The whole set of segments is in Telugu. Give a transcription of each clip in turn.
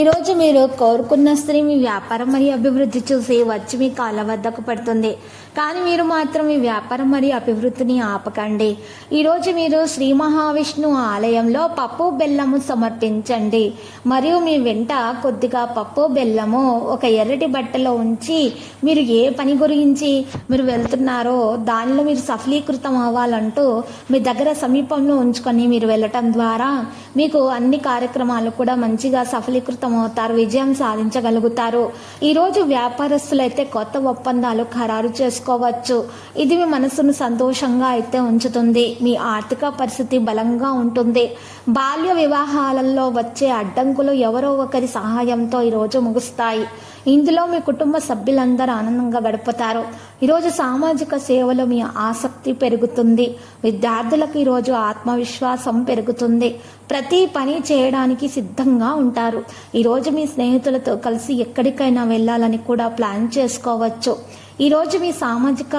ఈరోజు మీరు కోరుకున్న స్త్రీ మీ వ్యాపారం మరియు అభివృద్ధి చూసి వచ్చి మీ కాళ్ళ వద్దకు పడుతుంది. కానీ మీరు మాత్రం మీ వ్యాపారం మరియు అభివృద్ధిని ఆపకండి. ఈరోజు మీరు శ్రీ మహావిష్ణు ఆలయంలో పప్పు బెల్లము సమర్పించండి. మరియు మీ వెంట కొద్దిగా పప్పు బెల్లము ఒక ఎర్రటి బట్టలో ఉంచి మీరు ఏ పని గురించి మీరు వెళ్తున్నారో దానిలో మీరు సఫలీకృతం అవ్వాలంటూ మీ దగ్గర సమీపంలో ఉంచుకొని మీరు వెళ్ళటం ద్వారా మీకు అన్ని కార్యక్రమాలు కూడా మంచిగా సఫలీకృతం అవుతారు విజయం సాధించగలుగుతారు. ఈరోజు వ్యాపారస్తులైతే కొత్త ఒప్పందాలు ఖరారు చేసుకోవచ్చు. ఇది మీ మనసును సంతోషంగా అయితే ఉంచుతుంది. మీ ఆర్థిక పరిస్థితి బలంగా ఉంటుంది. బాల్య వివాహాలలో వచ్చే అడ్డంకులు ఎవరో ఒకరి సహాయంతో ఈరోజు ముగుస్తాయి. ఇందులో మీ కుటుంబ సభ్యులందరూ ఆనందంగా గడుపుతారు. ఈరోజు సామాజిక సేవలో మీ ఆసక్తి పెరుగుతుంది. విద్యార్థులకు ఈరోజు ఆత్మవిశ్వాసం పెరుగుతుంది. ప్రతి పని చేయడానికి సిద్ధంగా ఉంటారు. ఈరోజు మీ స్నేహితులతో కలిసి ఎక్కడికైనా వెళ్ళాలని కూడా ప్లాన్ చేసుకోవచ్చు. ఈరోజు మీ సామాజిక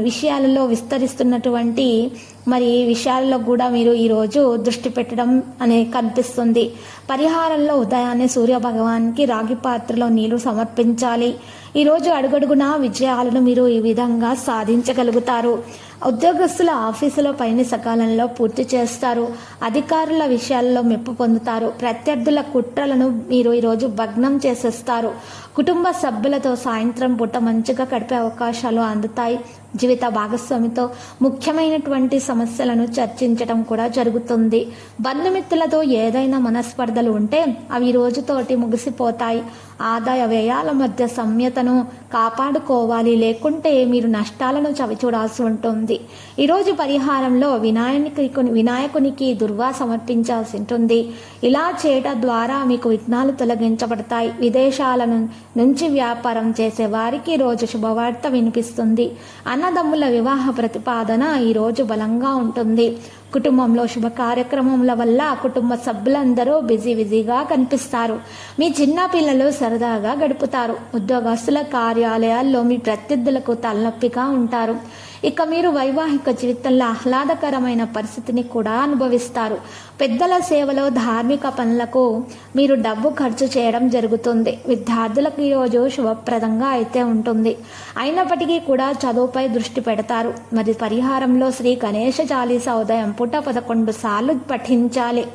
విషయాలలో విస్తరిస్తున్నటువంటి మరి ఈ విషయాల్లో కూడా మీరు ఈరోజు దృష్టి పెట్టడం అనే కనిపిస్తుంది పరిహారంలో ఉదయాన్నే సూర్య భగవాన్కి రాగి పాత్రలో నీళ్ళు సమర్పించాలి. ఈరోజు అడుగడుగునా విజయాలను మీరు ఈ విధంగా సాధించగలుగుతారు. ఉద్యోగస్తుల ఆఫీసులో పని సకాలంలో పూర్తి చేస్తారు. అధికారుల విషయాల్లో మెప్పు పొందుతారు. ప్రత్యర్థుల కుట్రలను మీరు ఈరోజు భగ్నం చేసేస్తారు. కుటుంబ సభ్యులతో సాయంత్రం పూట మంచిగా గడిపే అవకాశాలు అందుతాయి. జీవిత భాగస్వామితో ముఖ్యమైనటువంటి సమస్యలను చర్చించడం కూడా జరుగుతుంది. బంధుమిత్రులతో ఏదైనా మనస్పర్ధలు ఉంటే అవి రోజుతోటి ముగిసిపోతాయి. ఆదాయ వ్యయాల మధ్య సమ్యతను కాపాడుకోవాలి. లేకుంటే మీరు నష్టాలను చవిచూడాల్సి ఉంటుంది. ఈరోజు పరిహారంలో వినాయకునికి వినాయకునికి దుర్వా సమర్పించాల్సి ఉంటుంది. ఇలా చేయటం ద్వారా మీకు విఘ్నాలు తొలగించబడతాయి. విదేశాలను నుంచి వ్యాపారం చేసే వారికి రోజు శుభవార్త వినిపిస్తుంది. అన్నదమ్ముల వివాహ ప్రతిపాదన ఈ రోజు బలంగా ఉంటుంది. కుటుంబంలో శుభ కార్యక్రమముల వల్ల కుటుంబ సభ్యులందరూ బిజీ బిజీగా కనిపిస్తారు. మీ చిన్న పిల్లలు సరదాగా గడుపుతారు. ఉద్యోగస్తుల కార్యాలయాల్లో మీ ప్రత్యర్థులకు తలనొప్పిగా ఉంటారు. ఇక మీరు వైవాహిక జీవితంలో ఆహ్లాదకరమైన పరిస్థితిని కూడా అనుభవిస్తారు. పెద్దల సేవలో ధార్మిక పనులకు మీరు డబ్బు ఖర్చు చేయడం జరుగుతుంది. విద్యార్థులకు ఈరోజు శుభప్రదంగా అయితే ఉంటుంది. అయినప్పటికీ కూడా చదువుపై దృష్టి పెడతారు. మరి పరిహారంలో శ్రీ గణేష చాలీసా ఉదయం పూట పదకొండు సార్లు పఠించాలి.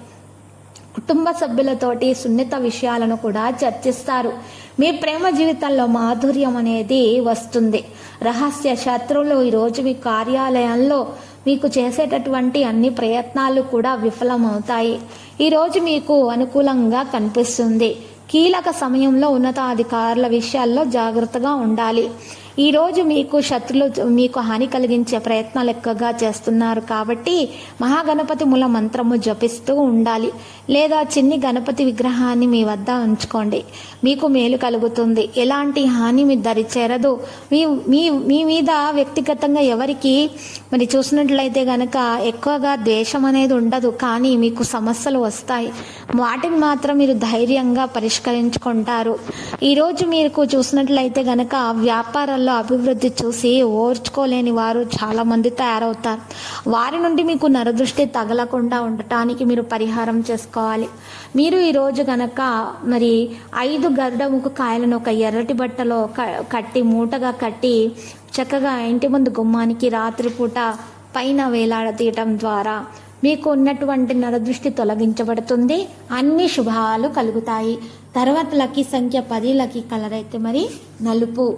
కుటుంబ సభ్యులతోటి సున్నిత విషయాలను కూడా చర్చిస్తారు. మీ ప్రేమ జీవితంలో మాధుర్యం అనేది వస్తుంది. రహస్య శత్రువులు ఈరోజు మీ కార్యాలయంలో మీకు చేసేటటువంటి అన్ని ప్రయత్నాలు కూడా విఫలమవుతాయి. ఈరోజు మీకు అనుకూలంగా కనిపిస్తుంది. కీలక సమయంలో ఉన్నతాధికారుల విషయాల్లో జాగ్రత్తగా ఉండాలి. ఈరోజు మీకు శత్రులు మీకు హాని కలిగించే ప్రయత్నాలు ఎక్కువగా చేస్తున్నారు కాబట్టి మహాగణపతి మూల మంత్రము జపిస్తూ ఉండాలి. లేదా చిన్ని గణపతి విగ్రహాన్ని మీ వద్ద ఉంచుకోండి. మీకు మేలు కలుగుతుంది. ఎలాంటి హాని మీ దరి చేరదు. మీ మీ మీ మీద వ్యక్తిగతంగా ఎవరికి మరి చూసినట్లయితే గనక ఎక్కువగా ద్వేషం అనేది ఉండదు. కానీ మీకు సమస్యలు వస్తాయి. వాటిని మాత్రం మీరు ధైర్యంగా పరిష్కరించుకుంటారు. ఈరోజు మీకు చూసినట్లయితే గనక వ్యాపారాల్లో అభివృద్ధి చూసి ఓర్చుకోలేని వారు చాలామంది తయారవుతారు. వారి నుండి మీకు నరదృష్టి తగలకుండా ఉండటానికి మీరు పరిహారం చేసుకోవాలి. మీరు ఈరోజు గనక మరి ఐదు గరుడముకు కాయలను ఒక ఎర్రటి బట్టలో క- కట్టి మూటగా కట్టి చక్కగా ఇంటి ముందు గుమ్మానికి రాత్రిపూట పైన వేలాడతీయటం ద్వారా మీకు ఉన్నటువంటి నరదృష్టి తొలగించబడుతుంది. అన్ని శుభాలు కలుగుతాయి. తర్వాత లక్కీ సంఖ్య పది లక్కీ కలర్ అయితే మరి నలుపు.